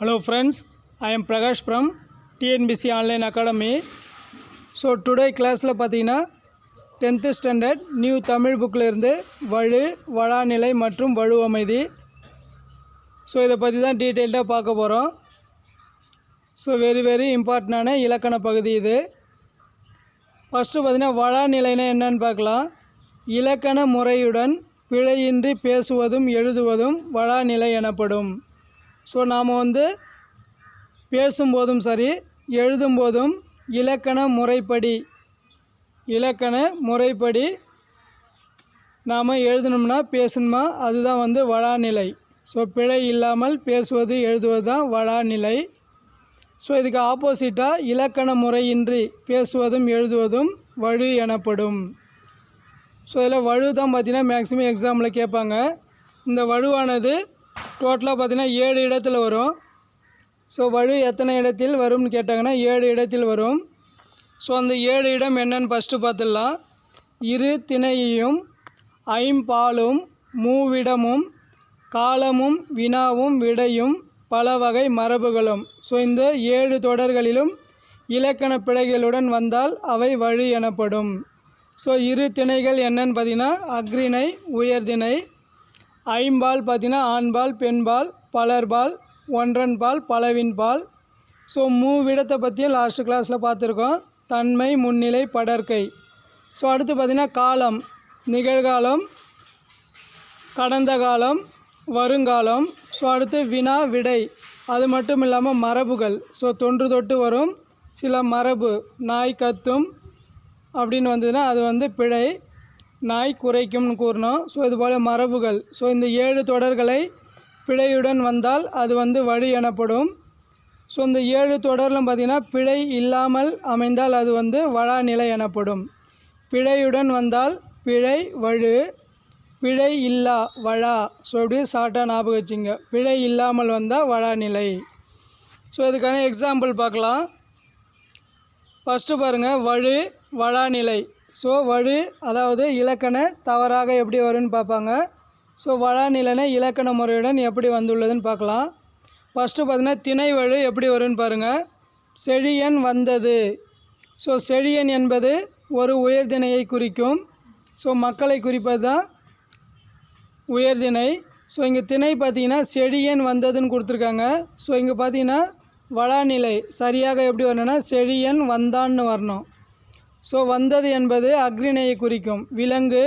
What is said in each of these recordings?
Hello friends, I am Prakash from TNBC Online Academy. So today கிளாஸில் பார்த்தீங்கன்னா tenth standard new Tamil புக்கில் இருந்து வழு வளாநிலை மற்றும் வலுவமைதி ஸோ இதை பற்றி தான் டீட்டெயில்டாக பார்க்க போகிறோம் ஸோ வெரி வெரி இம்பார்ட்டண்டான இலக்கண பகுதி இது. ஃபஸ்ட்டு பார்த்தீங்கன்னா வளாநிலைனா என்னன்னு பார்க்கலாம். இலக்கண முறையுடன் பிழையின்றி பேசுவதும் எழுதுவதும் வளாநிலை எனப்படும். ஸோ நாம் வந்து பேசும்போதும் சரி எழுதும்போதும் இலக்கண முறைப்படி இலக்கண முறைப்படி நாம் எழுதணும்னா பேசணுமா? அதுதான் வந்து வளாநிலை. ஸோ பிழை இல்லாமல் பேசுவது எழுதுவது தான் வளாநிலை. ஸோ இதுக்கு ஆப்போசிட்டாக இலக்கண முறையின்றி பேசுவதும் எழுதுவதும் வழு எனப்படும். ஸோ இதில் வழு தான் பார்த்திங்கன்னா மேக்ஸிமம் எக்ஸாமில் கேட்பாங்க. இந்த வலுவானது டோட்டலாக பார்த்தீங்கன்னா ஏழு இடத்துல வரும். ஸோ வழு எத்தனை இடத்தில் வரும்னு கேட்டாங்கன்னா ஏழு இடத்தில் வரும். ஸோ அந்த ஏழு இடம் என்னன்னு ஃபஸ்ட்டு பார்த்துடலாம். இரு திணையையும் ஐம்பாலும் மூவிடமும் காலமும் வினாவும் விடையும் பல வகை மரபுகளும். ஸோ இந்த ஏழு தொடர்களிலும் இலக்கண பிழைகளுடன் வந்தால் அவை வழி எனப்படும். ஸோ இரு திணைகள் என்னன்னு பார்த்தீங்கன்னா அக்ரிணை உயர்திணை ஐம்பால் பார்த்தீங்கன்னா ஆண்பால் பெண்பால் பலர்பால் ஒன்றன்பால் பலவின்பால். ஸோ மூவிடத்தை பற்றியும் லாஸ்ட் கிளாஸில் பார்த்துருக்கோம். தன்மை முன்னிலை படர்க்கை ஸோ அடுத்து பார்த்திங்கன்னா காலம். நிகழ்காலம் கடந்த காலம் வருங்காலம். ஸோ அடுத்து வினா விடை. அது மட்டும் இல்லாமல் மரபுகள். ஸோ தொன்று தொட்டு வரும். சில மரபு நாய் கத்தும் அப்படின்னு வந்ததுன்னா அது வந்து பிழை. நாய் குறைக்கும்னு கூறணும் ஸோ இதுபோல் மரபுகள். ஸோ இந்த ஏழு தொடர்களை பிழையுடன் வந்தால் அது வந்து வழி எனப்படும். ஸோ இந்த ஏழு தொடரிலும் பார்த்திங்கன்னா பிழை இல்லாமல் அமைந்தால் அது வந்து வழாநிலை எனப்படும். பிழையுடன் வந்தால் பிழை வழு பிழை இல்லா வழா ஸோ இப்படி ஷார்ட்டாக ஞாபகம் வச்சுங்க. பிழை இல்லாமல் வந்தால் வழாநிலை ஸோ இதுக்கான எக்ஸாம்பிள் பார்க்கலாம். ஃபஸ்ட்டு பாருங்கள் வழு வளாநிலை ஸோ வழு அதாவது இலக்கண தவறாக எப்படி வரும்னு பார்ப்பாங்க. ஸோ வளாநிலைனா இலக்கண முறையுடன் எப்படி வந்துள்ளதுன்னு பார்க்கலாம். ஃபஸ்ட்டு பார்த்தீங்கன்னா திணை வழு எப்படி வரும்னு பாருங்கள் செழியன் வந்தது. ஸோ செழியன் என்பது ஒரு உயர்திணையை குறிக்கும். ஸோ மக்களை குறிப்பது தான் உயர்திணை ஸோ இங்கே திணை பார்த்தீங்கன்னா செழியன் வந்ததுன்னு கொடுத்துருக்காங்க. ஸோ இங்கே பார்த்தீங்கன்னா வளாநிலை சரியாக எப்படி வரணும்னா செழியன் வந்தான்னு வரணும். ஸோ வந்தது என்பது அக்ரிணையை குறிக்கும். விலங்கு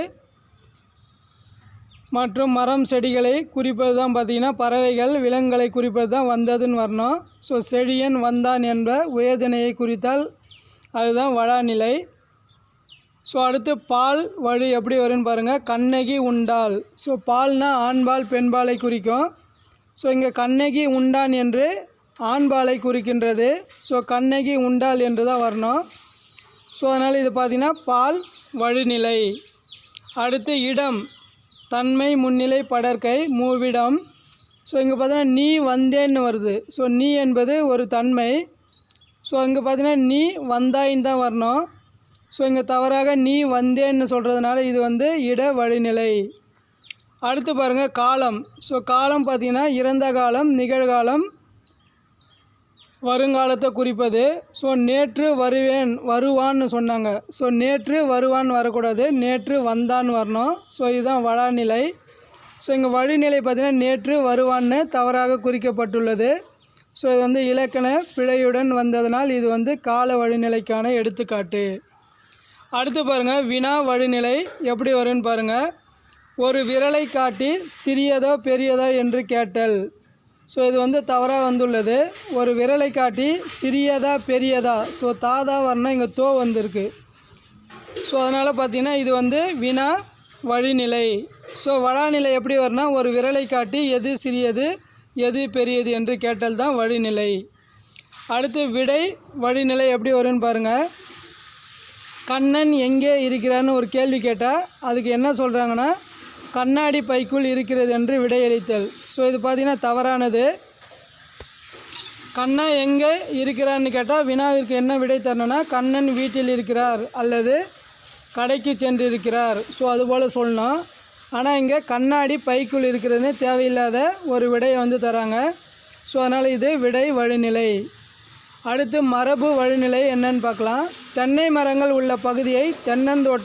மற்றும் மரம் செடிகளை குறிப்பது தான் பார்த்திங்கன்னா பறவைகள் விலங்குகளை குறிப்பது தான் வந்ததுன்னு வரணும். ஸோ செழியன் வந்தான் என்ற உயர்தினையை குறித்தால் அதுதான் வளநிலை. ஸோ அடுத்து பால் வழி எப்படி வரும்னு பாருங்கள் கண்ணகி உண்டால். ஸோ பால்னா ஆண்பால் பெண்பாலை குறிக்கும். ஸோ இங்கே கண்ணகி உண்டான் என்று ஆண்பாலை குறிக்கின்றது. ஸோ கண்ணகி உண்டால் என்று தான் வரணும். ஸோ அதனால் இது பார்த்திங்கன்னா பால் வழிநிலை. அடுத்து இடம் தன்மை முன்னிலை படற்கை மூவிடம். ஸோ இங்கே பார்த்தீங்கன்னா நீ வந்தேன்னு வருது. ஸோ நீ என்பது ஒரு தன்மை. ஸோ இங்கே பார்த்தீங்கன்னா நீ வந்தாயின்னு தான் வரணும். ஸோ இங்கே தவறாக நீ வந்தேன்னு சொல்கிறதுனால இது வந்து இட வழிநிலை. அடுத்து பாருங்கள் காலம். ஸோ காலம் பார்த்திங்கன்னா இறந்த காலம் நிகழ்காலம் வருங்காலத்தை குறிப்பது. ஸோ நேற்று வருவேன் வருவான்னு சொன்னாங்க. ஸோ நேற்று வருவான் வரக்கூடாது. நேற்று வந்தான் வரணும். ஸோ இதுதான் வளாநிலை ஸோ இங்கே வழிநிலை பார்த்திங்கன்னா நேற்று வருவான்னு தவறாக குறிக்கப்பட்டுள்ளது. ஸோ இது வந்து இலக்கண பிழையுடன் வந்ததனால் இது வந்து கால வழிநிலைக்கான எடுத்துக்காட்டு. அடுத்து பாருங்கள் வினா வழிநிலை எப்படி வரும்னு பாருங்கள் ஒரு விரலை காட்டி சிறியதோ பெரியதோ என்று கேட்டல். ஸோ இது வந்து தவறாக வந்துள்ளது. ஒரு விரலை காட்டி சிறியதா பெரியதா. ஸோ தாதா வரணும் இங்கே தோ வந்திருக்கு. ஸோ அதனால் பார்த்திங்கன்னா இது வந்து வினா வழிநிலை. ஸோ வடாநிலை எப்படி வரும்னா ஒரு விரலை காட்டி எது சிறியது எது பெரியது என்று கேட்டல் தான் வழிநிலை. அடுத்து விடை வழிநிலை எப்படி வரும்னு பாருங்கள் கண்ணன் எங்கே இருக்கிறான்னு ஒரு கேள்வி கேட்டால் அதுக்கு என்ன சொல்கிறாங்கன்னா கண்ணாடி பைக்குள் இருக்கிறது என்று விடையளித்தல். ஸோ இது பார்த்திங்கன்னா தவறானது. கண்ணன் எங்கே இருக்கிறான்னு கேட்டால் வினாவிற்கு என்ன விடை தரணும்னா கண்ணன் வீட்டில் இருக்கிறார் அல்லது கடைக்கு சென்றிருக்கிறார். ஸோ அதுபோல் சொல்லணும். ஆனால் இங்கே கண்ணாடி பைக்குள் இருக்கிறதுன்னு தேவையில்லாத ஒரு விடையை வந்து தராங்க. ஸோ அதனால் இது விடை வழிநிலை. அடுத்து மரபு வழிநிலை என்னன்னு பார்க்கலாம். தென்னை மரங்கள் உள்ள பகுதியை தென்னந்தோட்டம்